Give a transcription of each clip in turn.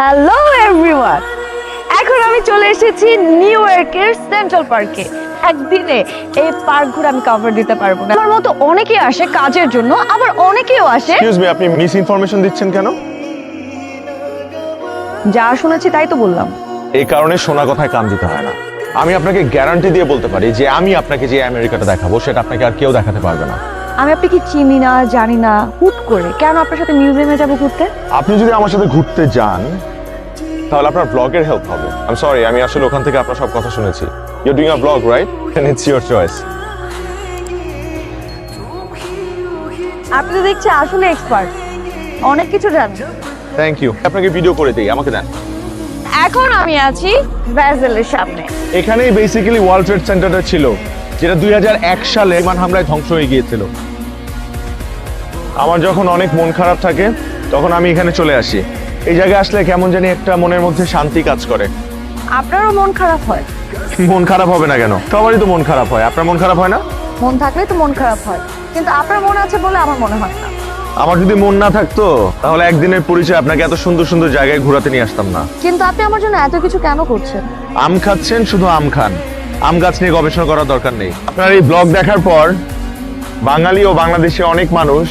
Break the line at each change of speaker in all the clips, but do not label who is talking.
Hello everyone এখন আমি চলে এসেছি নিউ ইয়র্কের সেন্ট্রাল পার্কে একদিনে এই পার্ক ঘুরে আমি কভার দিতে পারব না। আমার মতো অনেকেই আসে কাজের জন্য আবার অনেকেও আসে
এক্সকিউজ মি আপনি মিস ইনফরমেশন দিচ্ছেন কেন?
যা শুনেছি তাই তো বললাম।
এই কারণে শোনা কথায় কান দিতে হয় না। আমি আপনাকে গ্যারান্টি দিয়ে বলতে পারি যে আমি আপনাকে যে আমেরিকাটা দেখাবো সেটা আপনাকে আর কেউ দেখাতে পারবে না।
আমি আপনি কি চিনি না জানি না হুট করে। কেন আপনার সাথে মিউজিয়ামে যাব ঘুরতে?
আপনি যদি আমার সাথে ঘুরতে যান তাহলে আপনার ব্লগের হেল্প হবে। আই সরি আমি আসলে ওখান থেকে আপনার সব কথা শুনেছি। You doing a blog right and it's your choice
আপনি তো দেখছি আসলে এক্সপার্ট অনেক কিছু জানেন।
থ্যাংক ইউ আপনাকে ভিডিও করে দিই আমাকে দেন।
এখন আমি আছি ব্যাজেলের সামনে।
এখানেই বেসিক্যালি ওয়ার্ল্ড ট্রেড সেন্টারটা ছিল। যেটা দুই হাজার এক সালে বিমান হামলায় ধ্বংস হয়ে গিয়েছিল। আমার যখন অনেক মন খারাপ থাকে তখন আমি এখানে চলে আসি। এই জায়গায় আসলে কেমন জানি একটা মনের মধ্যে শান্তি কাজ করে।
আপনারও মন খারাপ হয়?
মন খারাপ হবে না কেন? সবারই তো মন খারাপ হয়। আপনার মন খারাপ হয় না?
মন থাকলে তো মন খারাপ হয়। কিন্তু আপনার মন আছে বলে আমার মনে হয় না।
আমার যদি মন না থাকতো তাহলে একদিনের পরিচয় আপনাকে এত সুন্দর সুন্দর জায়গায় ঘোরাতে নিয়ে আসতাম না।
কিন্তু আপনি আমার জন্য এত কিছু কেন করছেন?
আম খাচ্ছেন শুধু আম খান। আম গাছ নিয়ে গবেষণা করার দরকার নেই। আপনার এই ব্লগ দেখার পর বাঙালি ও বাংলাদেশে অনেক মানুষ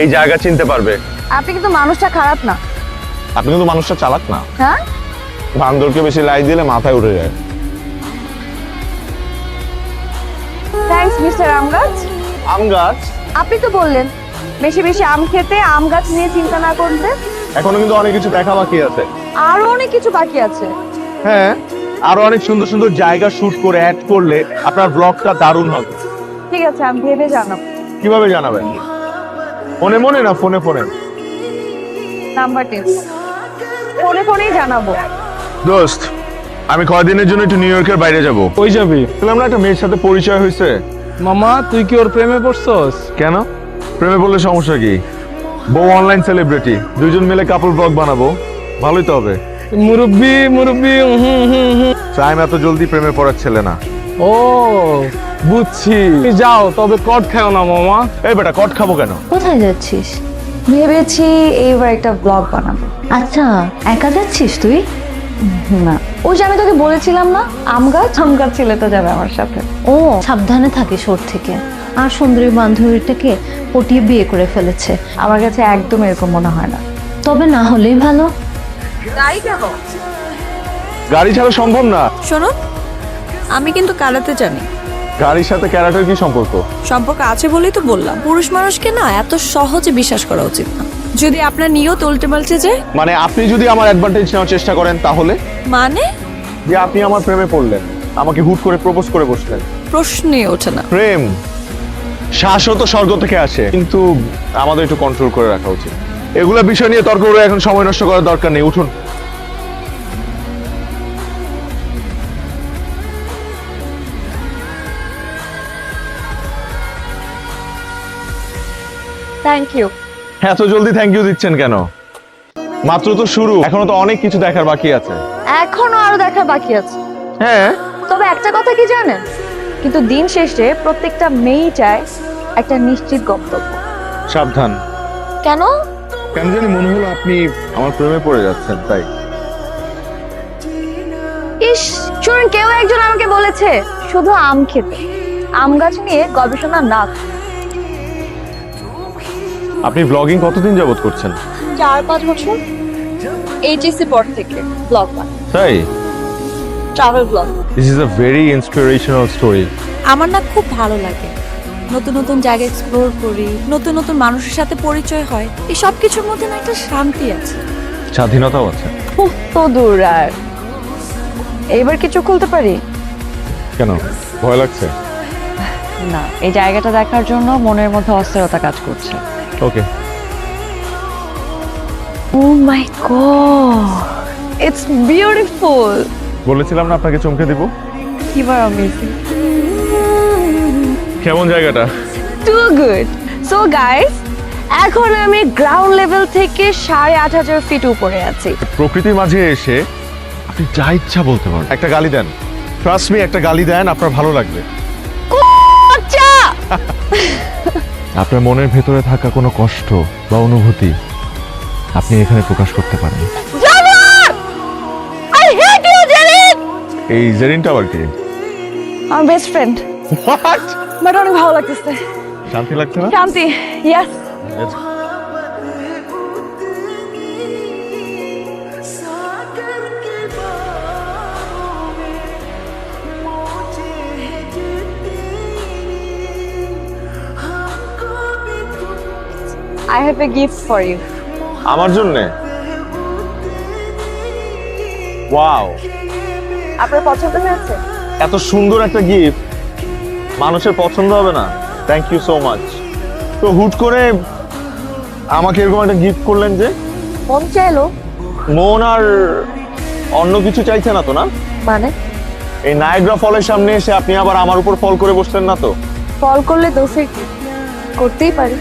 এই জায়গা চিনতে পারবে।
আপনি কিন্তু মানুষটা খারাপ না।
আপনি কিন্তু মানুষটা চালাক না।
হ্যাঁ?
বান্দরকে বেশি লাই দিলে মাথায় উঠে যায়।
থ্যাঙ্কস মিস্টার আম গাছ।
আম গাছ?
আপনি তো বললেন বেশি বেশি আম খেতে আম গাছ নিয়ে চিন্তা না করতে।
এখনও কিন্তু অনেক কিছু দেখা বাকি আছে।
আরও অনেক কিছু বাকি আছে।
হ্যাঁ। আরও অনেক সুন্দর সুন্দর জায়গা শুট করে অ্যাড করলে আপনার ব্লগটা দারুণ হবে।
ঠিক আছে আমি ভেবে জানাব।
কীভাবে জানাবেন? মনে মনে না ফোনে ফোনে?
নাম্বার টেন ফোনে ফোনেই জানাব।
দোস্ত আমি কয়দিনের জন্য একটু নিউ ইয়র্কের বাইরে যাব?
কই যাবি?
বললাম না একটা মেয়ের সাথে পরিচয় হয়েছে।
মামা তুই কি ওর প্রেমে পড়ছস?
কেন? প্রেমে পড়লে সমস্যা কি? বউ অনলাইন সেলিব্রিটি দুইজন মিলে কাপল ব্লগ বানাবো। ভালোই তো হবে।
মুরব্বি মুরব্বি হুম হুম হুম
টাইম এত জলদি প্রেমে পড়ার ছেলে না।
ও বুঝছি। তুমি যাও তবে কট খাও না মামা।
এই বেটা কট খাব কেন?
কোথায় যাচ্ছিস?
ভেবেছি এইবার একটা ব্লগ বানাবো।
আচ্ছা একা যাচ্ছিস তুই?
না। ওই যে আমি তোকে বলেছিলাম না আম গাছ? আম গাছ ছেলেটা যাবে আমার সাথে।
ও সাবধানে থাকিস ওর থেকে। আর সুন্দরী বান্ধবীটাকে পটিয়ে বিয়ে করে ফেলেছে।
আমার কাছে একদম এরকম মনে হয় না।
তবে না হলেই ভালো।
তাই কেন
গাড়ি ছাড়া সম্ভব না।
শোনো আমি কিন্তু কারাতে জানি।
গাড়ির সাথে ক্যারাটার কি সম্পর্ক?
সম্পর্ক আছে বলেই তো বললাম। পুরুষ মানুষকে না এত সহজে বিশ্বাস করা উচিত না। যদি আপনার নিয়ত উল্টে পাল্টে যায়?
মানে আপনি যদি আমার অ্যাডভান্টেজ নেওয়ার চেষ্টা করেন তাহলে?
মানে?
যে আপনি আমার প্রেমে পড়লেন আমাকে হুট করে প্রপোজ করে বসলেন।
প্রশ্নই ওঠে না।
প্রেম শ্বাসও তো স্বর্গ থেকে আসে কিন্তু আমাদের একটু কন্ট্রোল করে রাখা উচিত। এগুলো বিষয় নিয়ে তর্ক করে এখন সময় নষ্ট করার দরকার নেই উঠুন।
থ্যাংক ইউ
এত জলদি থ্যাংক ইউ দিচ্ছেন কেন? মাত্র তো শুরু এখনও তো অনেক কিছু দেখার বাকি আছে।
এখনও আরও দেখা বাকি আছে।
হ্যাঁ?
তবে একটা কথা কি জানেন? কিন্তু দিন শেষে প্রত্যেকটা মেয়েই চায় একটা নিশ্চিত গন্তব্য।
সাবধান।
কেন?
কেন জানি মনে হলো আপনি আমার প্রেমে পড়ে যাচ্ছেন তাই।
ইস শুনুন কেউ একজন আমাকে বলেছে শুধু আম খেতে। আম গাছ নিয়ে গবেষণা না
আপনি ব্লগিং কতদিন যাবত করছেন?
চার পাঁচ বছর। এইচএসসি পর থেকে ব্লগ
তাই?
Travel blog
this is a very inspirational story
আমার না খুব ভালো লাগে। নতুন নতুন জায়গা এক্সপ্লোর করি নতুন নতুন মানুষের সাথে পরিচয় হয় এই সব কিছুর মধ্যে না একটা শান্তি আছে।
স্বাধীনতাও আছে।
তো দূর আর। এবার কিছু খুলতে পারি?
কেন? ভয় লাগছে?
না এই জায়গাটা দেখার জন্য মনের মধ্যে অস্থিরতা কাজ করছে।
Okay
oh my god it's beautiful
বলেছিলাম না আপনাকে চমকে দিব।
কিবার অ্যামেজিং
কেমন জায়গাটা?
টু গুড সো গাইস এখন আমি গ্রাউন্ড লেভেল থেকে সাড়ে আট হাজার ফিট উপরে আছি।
প্রকৃতির মাঝে এসে আপনি যা ইচ্ছা বলতে পারেন একটা গালি দেন। ট্রাস্ট মি একটা গালি দেন আপনার ভালো লাগবে।
আচ্ছা
আপনার মনের ভেতরে থাকা কোনো কষ্ট বা অনুভূতি আপনি এখানে প্রকাশ করতে পারেন। এই জেরিন টাওয়ার কি?
আমার বেস্ট ফ্রেন্ড
হোয়াট
বাট অনেক ভালো লাগতেছে।
শান্তি লাগছে না?
শান্তি ইয়াস
আমার জন্য? ওয়াও
আপনার পছন্দ হয়েছে?
এত সুন্দর একটা গিফট মানুষের পছন্দ হবে না। থ্যাংক ইউ সো মাচ তো হুট করে আমাকে এরকম একটা গিফট করলেন যে
মন চাইলো?
মন আর অন্য কিছু চাইছে না তো না?
মানে?
এই নায়গ্রা ফলের সামনে এসে আপনি আবার আমার উপর ফল করে বসলেন না তো?
ফল করলে দোষের কি? করতেই পারি।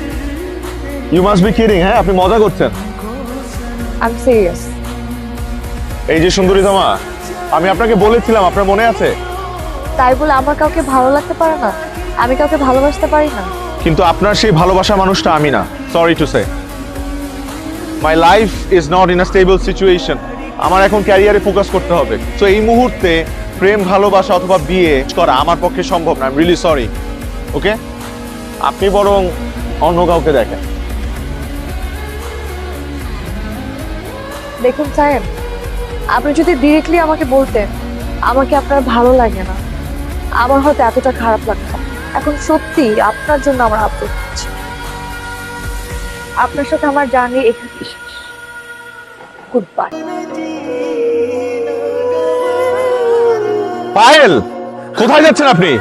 ইউ মাস্ট বি কিডিং হ্যাঁ? আপনি মজা করছেন।
আই এম সিরিয়াস
এই যে সুন্দরী জামা আমি আপনাকে বলেছিলাম আপনার মনে আছে?
তাই বলে আমার কাউকে ভালো লাগতে পারে না। আমি কাউকে ভালোবাসতে পারি না।
কিন্তু আপনার সেই ভালোবাসা মানুষটা আমি না। Sorry to say my life is not in a stable situation আমার এখন ক্যারিয়ারে ফোকাস করতে হবে। তো এই মুহূর্তে প্রেম ভালোবাসা অথবা বিয়ে করা আমার পক্ষে সম্ভব না। আই রিয়েলি সরি ওকে আপনি বরং অন্য কাউকে দেখেন।
দেখুন সাহেব আপনি যদি ডিরেক্টলি আমাকে বলতেন আমাকে আপনার ভালো লাগে না। আমার হয়তো এতটা খারাপ লাগতো এখন সত্যি আপনার জন্য আমার আবদার হচ্ছে। আপনার সাথে আমার জার্নি এখানে গুড বাই
পায়েল, কোথায় যাচ্ছেন আপনি?